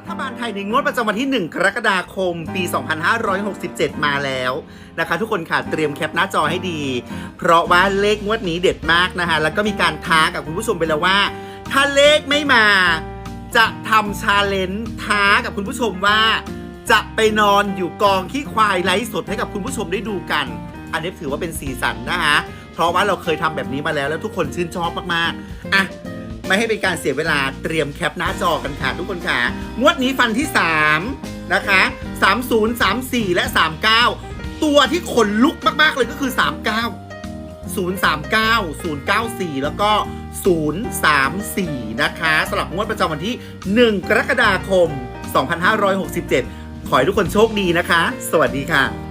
ัฐบาลไทยในงวดประจำวันที่ 1 กรกฎาคม ปี 2567 มาแล้วนะคะ ทุกคนค่ะเตรียมแคปหน้าจอให้ดี เพราะว่าเลขงวดนี้เด็ดมากนะคะ แล้วก็มีการท้ากับคุณผู้ชมไปแล้วว่า ถ้าเลขไม่มา จะทำชาเลนจ์ท้ากับคุณผู้ชมว่า จะไปนอนอยู่กองขี้ควายไลฟ์สดให้กับคุณผู้ชมได้ดูกัน อันนี้ถือว่าเป็นสีสันนะคะเพราะว่าเราเคยทำแบบนี้มาแล้วแล้วทุกคนชื่นชอบมากๆอะ ไม่ให้เป็นการเสียเวลาเตรียมแคปหน้าจอกันค่ะทุกคนค่ะ งวดนี้ฟันที่ 3 นะคะ 30 34 และ 39 ตัวที่ขนลุกมาก ๆ เลยก็คือ 39 039 094 แล้วก็ 034 นะคะสำหรับงวดประจำวันที่ 1 กรกฎาคม 2567 ขอให้ทุกคนโชคดีนะคะ สวัสดีค่ะ